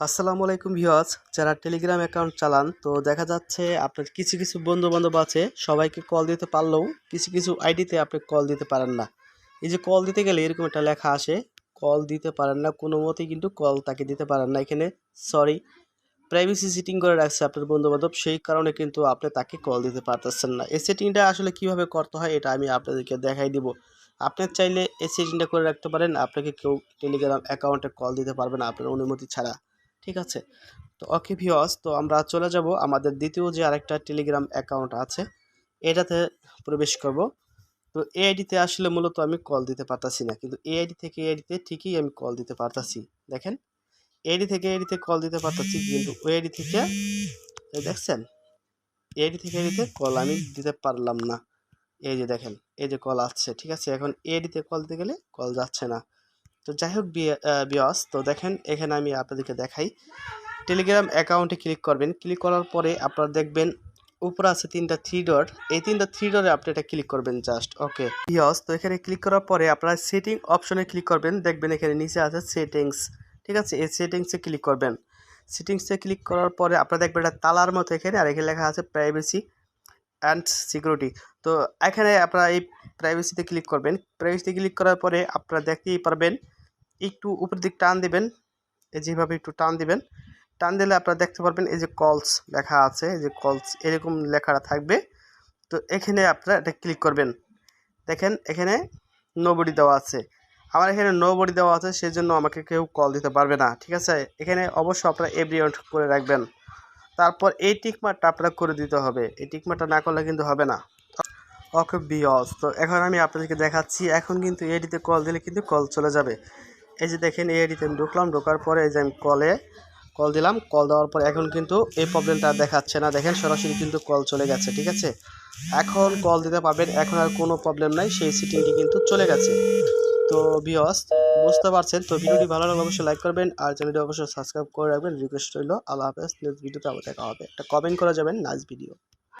আসসালামু আলাইকুম ভিউয়ার্স, যারা টেলিগ্রাম অ্যাকাউন্ট চালান, তো দেখা যাচ্ছে আপনার কিছু কিছু বন্ধু বান্ধব আছে, সবাইকে কল দিতে পারলেও কিছু কিছু আইডিতে আপনি কল দিতে পারেন না। এই যে কল দিতে গেলে এরকম একটা লেখা আসে কল দিতে পারেন না, কোনো মতেই কিন্তু কল তাকে দিতে পারেন না। এখানে সরি প্রাইভেসি সেটিং করে রাখছে আপনার বন্ধু বান্ধব সেই কারণে কিন্তু আপনি তাকে কল দিতে পারতেছেন না। এই সেটিংটা আসলে কীভাবে করতে হয়, এটা আমি আপনাদেরকে দেখাই দিব। আপনি চাইলে এই সেটিংটা করে রাখতে পারেন, আপনাকে কেউ টেলিগ্রাম অ্যাকাউন্টে কল দিতে পারবে না, আপনার অনুমতি ছাড়া। ঠিক আছে? তো ওকে ভিওস তো আমরা চলে যাব আমাদের দ্বিতীয় যে আরেকটা টেলিগ্রাম অ্যাকাউন্ট আছে, এটাতে প্রবেশ করব। তো এই আইডিতে আসলে মূলত আমি কল দিতে পারতাছি না, কিন্তু এই আইডি থেকে এই আইডিতে ঠিকই আমি কল দিতে পারতাছি। দেখেন এডি থেকে এডিতে কল দিতে পারতাছি, কিন্তু ওই আইডি থেকে দেখছেন? এডি থেকে এডিতে কল আমি দিতে পারলাম না। এই যে দেখেন, এই যে কল আসছে, ঠিক আছে? এখন এডিতে কল দিতে গেলে কল যাচ্ছে না। তো যাই হোক বিয়স, তো দেখেন, এখানে আমি আপনাদেরকে দেখাই। টেলিগ্রাম অ্যাকাউন্টে ক্লিক করবেন। ক্লিক করার পরে আপনারা দেখবেন উপরে আছে তিনটা থ্রি ডট এই তিনটা থ্রি ডটে আপনি এটা ক্লিক করবেন জাস্ট ওকে বিয়স, তো এখানে ক্লিক করার পরে আপনারা সেটিং অপশনে ক্লিক করবেন। দেখবেন এখানে নিচে আছে সেটিংস ঠিক আছে? এই সেটিংসে ক্লিক করবেন। সেটিংসে ক্লিক করার পরে আপনারা দেখবেন এটা তালার মতো এখানে, আর এখানে লেখা আছে প্রাইভেসি অ্যান্ড সিকিউরিটি তো এখানে আপনারা এই প্রাইভেসিতে ক্লিক করবেন। প্রাইভেসিতে ক্লিক করার পরে আপনারা দেখতেই পারবেন একটু উপর দিক টান দিবেন। এই যেভাবে একটু টান দিবেন। টান দিলে আপনারা দেখতে পারবেন এই যে কলস লেখা আছে। এই যে কলস এরকম লেখাটা থাকবে। তো এখানে আপনারা এটা ক্লিক করবেন। দেখেন এখানে নোবডি দেওয়া আছে। আমার এখানে নো বডি দেওয়া আছে সেই জন্য আমাকে কেউ কল দিতে পারবে না। ঠিক আছে? এখানে অবশ্যই আপনারা এভরি করে রাখবেন। তারপর এই টিকমারটা আপনারা করে দিতে হবে। এই টিকমারটা না করলে কিন্তু হবে না। ওকে বিয়স তো এখন আমি আপনাদেরকে দেখাচ্ছি। এখন কিন্তু এডিতে কল দিলে কিন্তু কল চলে যাবে। এই যে দেখেন, এই এডিতে আমি ঢুকলাম, ঢোকার পরে এই যে আমি কলে কল দিলাম। কল দেওয়ার পর এখন কিন্তু এই প্রবলেমটা দেখাচ্ছে না। দেখেন, সরাসরি কিন্তু কল চলে গেছে, ঠিক আছে? এখন কল দিতে পারবেন, এখন আর কোনো প্রবলেম নাই, সেই সিটিংটি কিন্তু চলে গেছে। তো বিয়স বুঝতে পারছেন? তো ভিডিওটি ভালো লাগলে অবশ্যই লাইক করবেন, আর চ্যানেলটি অবশ্যই সাবস্ক্রাইব করে রাখবেন। রিকোয়েস্ট রইল, আল্লাহ হাফেজ নেক্সট ভিডিওতে আবার দেখা হবে। একটা কমেন্ট করা যাবেন নাইস ভিডিও